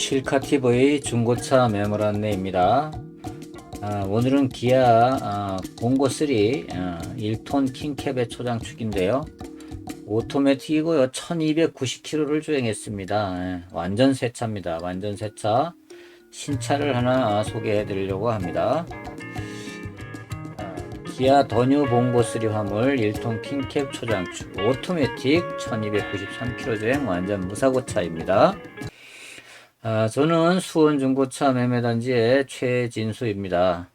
실카TV 중고차 매물 안내입니다. 아, 오늘은 기아 아, 봉고 3 아, 1톤 킹캡의 초장축인데요. 오토매틱이고요. 1290km를 주행했습니다. 예, 완전 새 차입니다. 완전 새 차. 신차를 하나 소개해 드리려고 합니다. 아, 기아 더뉴 봉고 3 화물 1톤 킹캡 초장축 오토매틱 1293km 주행 완전 무사고 차입니다. 아, 저는 수원 중고차 매매단지의 최진수입니다.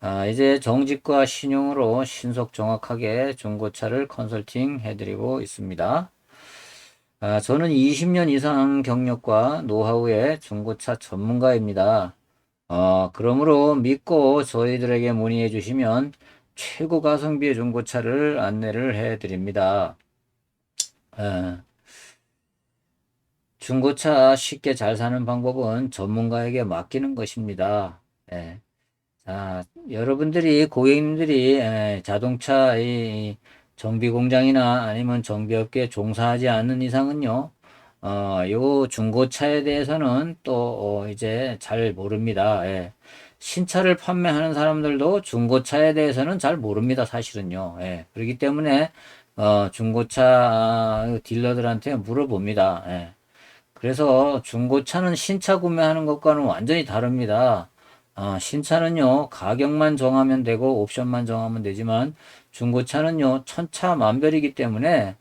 아, 이제 정직과 신용으로 신속 정확하게 중고차를 컨설팅 해드리고 있습니다. 아, 저는 20년 이상 경력과 노하우의 중고차 전문가입니다. 어, 그러므로 믿고 저희들에게 문의해 주시면 최고 가성비의 중고차를 안내를 해 드립니다. 아, 중고차 쉽게 잘 사는 방법은 전문가에게 맡기는 것입니다. 예. 자, 여러분들이, 고객님들이 예, 자동차 이 정비 공장이나 아니면 정비업계에 종사하지 않는 이상은요, 어, 요 중고차에 대해서는 또 어, 이제 잘 모릅니다. 예. 신차를 판매하는 사람들도 중고차에 대해서는 잘 모릅니다. 사실은요. 예. 그렇기 때문에 어, 중고차 딜러들한테 물어봅니다. 예. 그래서 중고차는 신차 구매하는 것과는 완전히 다릅니다. 아, 신차는요, 가격만 정하면 되고 옵션만 정하면 되지만 중고차는요, 천차만별이기 때문에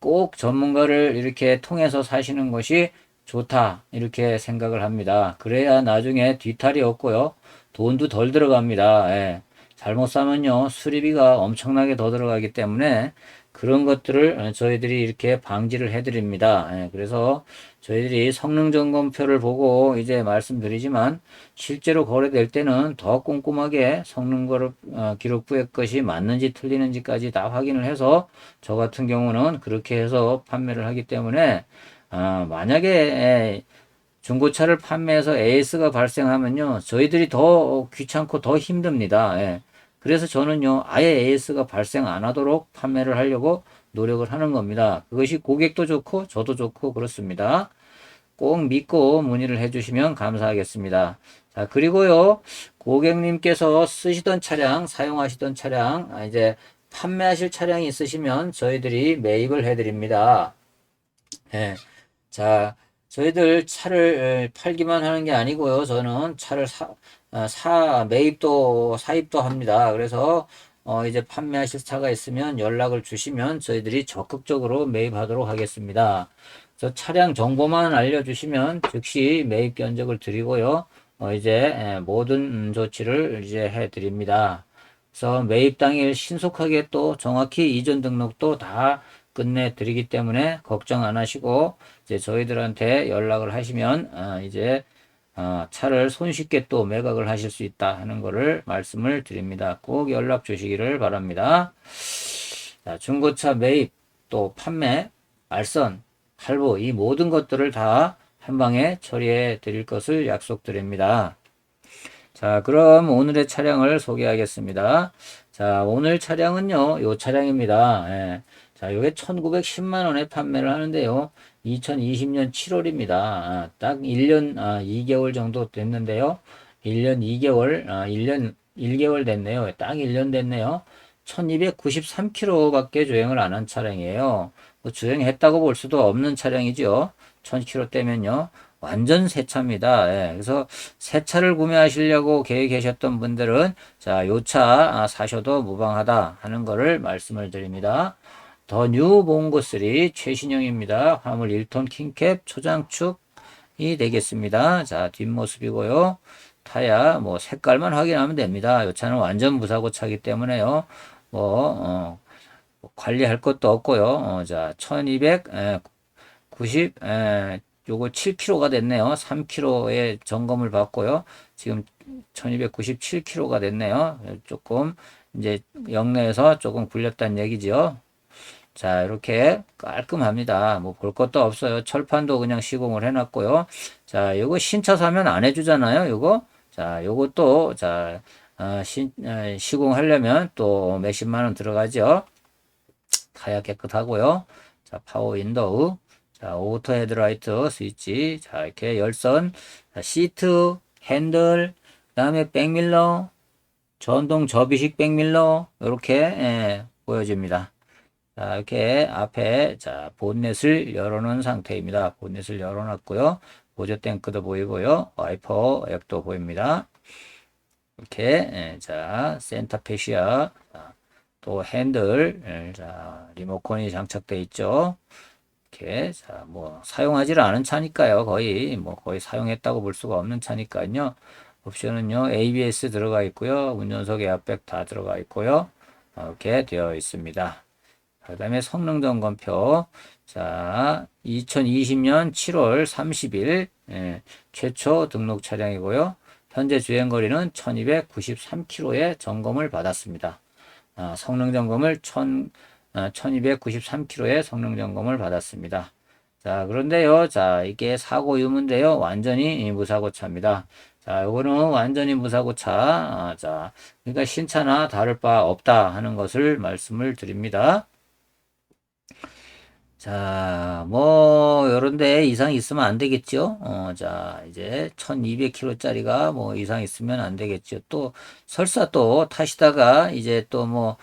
꼭 전문가를 이렇게 통해서 사시는 것이 좋다. 이렇게 생각을 합니다. 그래야 나중에 뒤탈이 없고요. 돈도 덜 들어갑니다. 예. 잘못 사면요, 수리비가 엄청나게 더 들어가기 때문에 그런 것들을 저희들이 이렇게 방지를 해드립니다. 예, 그래서 저희들이 성능 점검표를 보고 이제 말씀드리지만 실제로 거래될 때는 더 꼼꼼하게 성능 어, 기록부의 것이 맞는지 틀리는지까지 다 확인을 해서 저 같은 경우는 그렇게 해서 판매를 하기 때문에 어, 만약에 에, 중고차를 판매해서 AS가 발생하면요 저희들이 더 귀찮고 더 힘듭니다. 예. 그래서 저는요, 아예 AS가 발생 안 하도록 판매를 하려고 노력을 하는 겁니다. 그것이 고객도 좋고, 저도 좋고, 그렇습니다. 꼭 믿고 문의를 해주시면 감사하겠습니다. 자, 그리고요, 고객님께서 쓰시던 차량, 사용하시던 차량, 아, 이제 판매하실 차량이 있으시면 저희들이 매입을 해드립니다. 예. 자, 저희들 차를 팔기만 하는 게 아니고요. 저는 차를 사, 어, 사 매입도 사입도 합니다. 그래서 어, 이제 판매하실 차가 있으면 연락을 주시면 저희들이 적극적으로 매입하도록 하겠습니다. 그래서 차량 정보만 알려주시면 즉시 매입 견적을 드리고요. 어, 이제 모든 조치를 이제 해드립니다. 그래서 매입 당일 신속하게 또 정확히 이전 등록도 다 끝내 드리기 때문에 걱정 안 하시고 이제 저희들한테 연락을 하시면 어, 이제 어, 차를 손쉽게 또 매각을 하실 수 있다 하는 것을 말씀을 드립니다. 꼭 연락 주시기를 바랍니다. 자, 중고차 매입 또 판매, 알선, 할부 이 모든 것들을 다 한 방에 처리해 드릴 것을 약속드립니다. 자, 그럼 오늘의 차량을 소개하겠습니다. 자, 오늘 차량은요, 요 차량입니다. 예. 자, 요게 1910만 원에 판매를 하는데요. 2020년 7월입니다. 아, 딱 1년 아, 2개월 정도 됐는데요. 1년 2개월, 아, 1년 1개월 됐네요. 딱 1년 됐네요. 1293km 밖에 주행을 안 한 차량이에요. 뭐 주행했다고 볼 수도 없는 차량이죠. 1000km 대면요. 완전 새 차입니다. 예, 그래서 새 차를 구매하시려고 계획하셨던 분들은 자, 요차 아, 사셔도 무방하다 하는 것을 말씀을 드립니다. 더 뉴 봉고 3 최신형입니다. 화물 1톤 킹캡 초장축이 되겠습니다. 자, 뒷모습이고요. 타야 뭐 색깔만 확인하면 됩니다. 이 차는 완전 무사고 차기 때문에요. 뭐, 어, 뭐 관리할 것도 없고요. 어, 자, 1290, 에, 요거 7kg가 됐네요. 3kg의 점검을 받고요. 지금 1297kg가 됐네요. 조금 이제 영내에서 조금 굴렸다는 얘기죠. 자, 이렇게 깔끔합니다. 뭐 볼 것도 없어요. 철판도 그냥 시공을 해놨고요. 자, 요거 신차 사면 안 해주잖아요. 요거. 자, 요것도, 자, 어, 시, 어, 시공하려면 또 몇십만 원 들어가죠. 타야 깨끗하고요. 자, 파워 윈도우. 자, 오토 헤드라이트 스위치. 자, 이렇게 열선, 자, 시트, 핸들, 그 다음에 백밀러, 전동 접이식 백밀러 이렇게 예, 보여집니다. 자, 이렇게 앞에 자, 본넷을 열어놓은 상태입니다. 본넷을 열어놨고요. 보조 탱크도 보이고요. 와이퍼 액도 보입니다. 이렇게 예, 자, 센터 페시아 자, 또 핸들 예, 자, 리모컨이 장착되어 있죠. 이렇게 자, 뭐 사용하지를 않은 차니까요. 거의 뭐 거의 사용했다고 볼 수가 없는 차니까요. 옵션은요. ABS 들어가 있고요. 운전석 에어백 다 들어가 있고요. 이렇게 되어 있습니다. 그 다음에 성능 점검표. 자, 2020년 7월 30일 예, 최초 등록 차량이고요. 현재 주행거리는 1293km의 점검을 받았습니다. 아, 성능 점검을 1000, 아, 1293km의 성능 점검을 받았습니다. 자, 그런데요. 자, 이게 사고 유무인데요. 완전히 무사고 차입니다. 자, 요거는 완전히 무사고 차. 아, 자, 그러니까 신차나 다를 바 없다 하는 것을 말씀을 드립니다. 자, 뭐, 요런데 이상 있으면 안 되겠죠? 어, 자, 이제 1200km짜리가 뭐 이상 있으면 안 되겠죠. 또, 설사 또 타시다가 이제 또 뭐,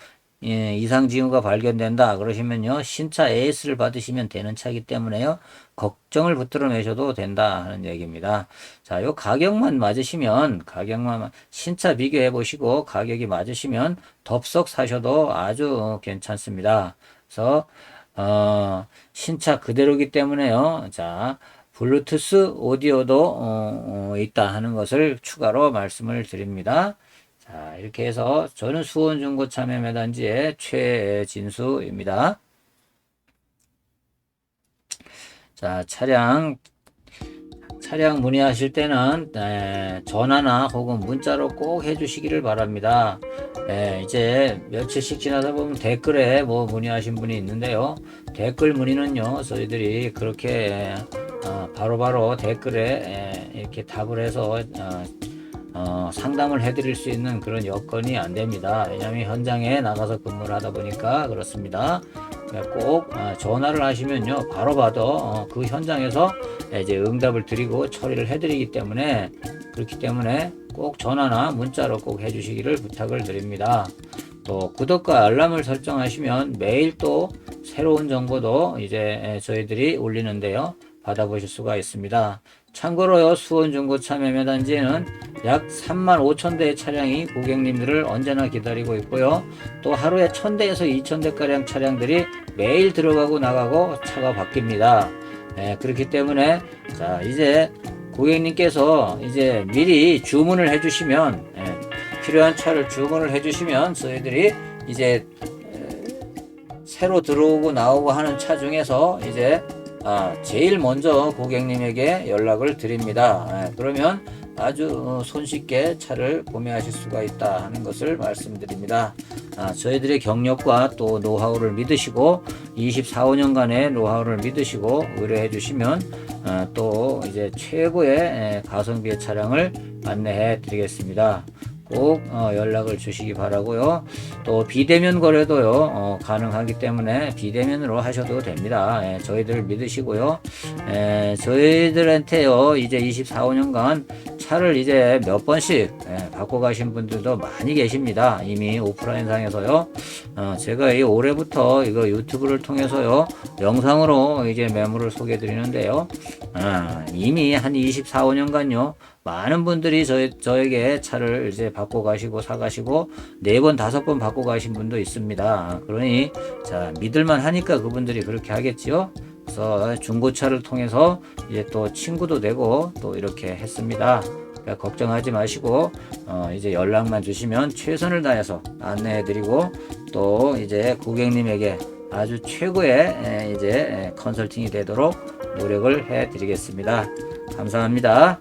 예, 이상 징후가 발견된다. 그러시면요, 신차 AS를 받으시면 되는 차이기 때문에요, 걱정을 붙들어 매셔도 된다 하는 얘기입니다. 자, 요 가격만 맞으시면, 가격만, 신차 비교해 보시고, 가격이 맞으시면 덥석 사셔도 아주 괜찮습니다. 그래서, 어, 신차 그대로기 때문에요. 자, 블루투스 오디오도 어, 어, 있다 하는 것을 추가로 말씀을 드립니다. 자, 이렇게 해서 저는 수원 중고차 매매단지의 최진수입니다. 자, 차량 차량 문의하실 때는 에, 전화나 혹은 문자로 꼭 해주시기를 바랍니다. 에, 이제 며칠씩 지나다 보면 댓글에 뭐 문의하신 분이 있는데요. 댓글 문의는요, 저희들이 그렇게 어, 바로바로 바로 댓글에 에, 이렇게 답을 해서 어, 어, 상담을 해드릴 수 있는 그런 여건이 안 됩니다. 왜냐하면 현장에 나가서 근무를 하다 보니까 그렇습니다. 꼭 어, 전화를 하시면요 바로 어, 그 현장에서 이제 응답을 드리고 처리를 해드리기 때문에 그렇기 때문에 꼭 전화나 문자로 꼭 해주시기를 부탁을 드립니다. 또 구독과 알람을 설정하시면 매일 또 새로운 정보도 이제 저희들이 올리는데요 받아보실 수가 있습니다. 참고로요 수원 중고차 매매단지에는 약 3만 5천 대의 차량이 고객님들을 언제나 기다리고 있고요. 또 하루에 1000대에서 2000대가량 차량들이 매일 들어가고 나가고 차가 바뀝니다. 네, 그렇기 때문에 자 이제 고객님께서 이제 미리 주문을 해주시면 네, 필요한 차를 주문을 해주시면 저희들이 이제 새로 들어오고 나오고 하는 차 중에서 이제 아, 제일 먼저 고객님에게 연락을 드립니다. 아, 그러면 아주 손쉽게 차를 구매하실 수가 있다 하는 것을 말씀드립니다. 아, 저희들의 경력과 또 노하우를 믿으시고 24, 5년간의 노하우를 믿으시고 의뢰해 주시면 아, 또 이제 최고의 가성비의 차량을 안내해 드리겠습니다. 꼭 어, 연락을 주시기 바라고요. 또 비대면 거래도요 어, 가능하기 때문에 비대면으로 하셔도 됩니다. 예, 저희들 믿으시고요. 예, 저희들한테요 이제 24, 5년간 차를 이제 몇 번씩 예, 바꿔 가신 분들도 많이 계십니다. 이미 오프라인 상에서요. 어, 제가 이 올해부터 이거 유튜브를 통해서요 영상으로 이제 매물을 소개해 드리는데요. 아, 이미 한 24, 5년간요 많은 분들이 저, 저에게 차를 이제 바꿔 가시고 사 가시고 네 번 다섯 번 바꿔 가신 분도 있습니다. 그러니 자 믿을만 하니까 그분들이 그렇게 하겠지요. 그래서 중고차를 통해서 이제 또 친구도 되고 또 이렇게 했습니다. 그러니까 걱정하지 마시고 어 이제 연락만 주시면 최선을 다해서 안내해드리고 또 이제 고객님에게 아주 최고의 이제 컨설팅이 되도록 노력을 해 드리겠습니다. 감사합니다.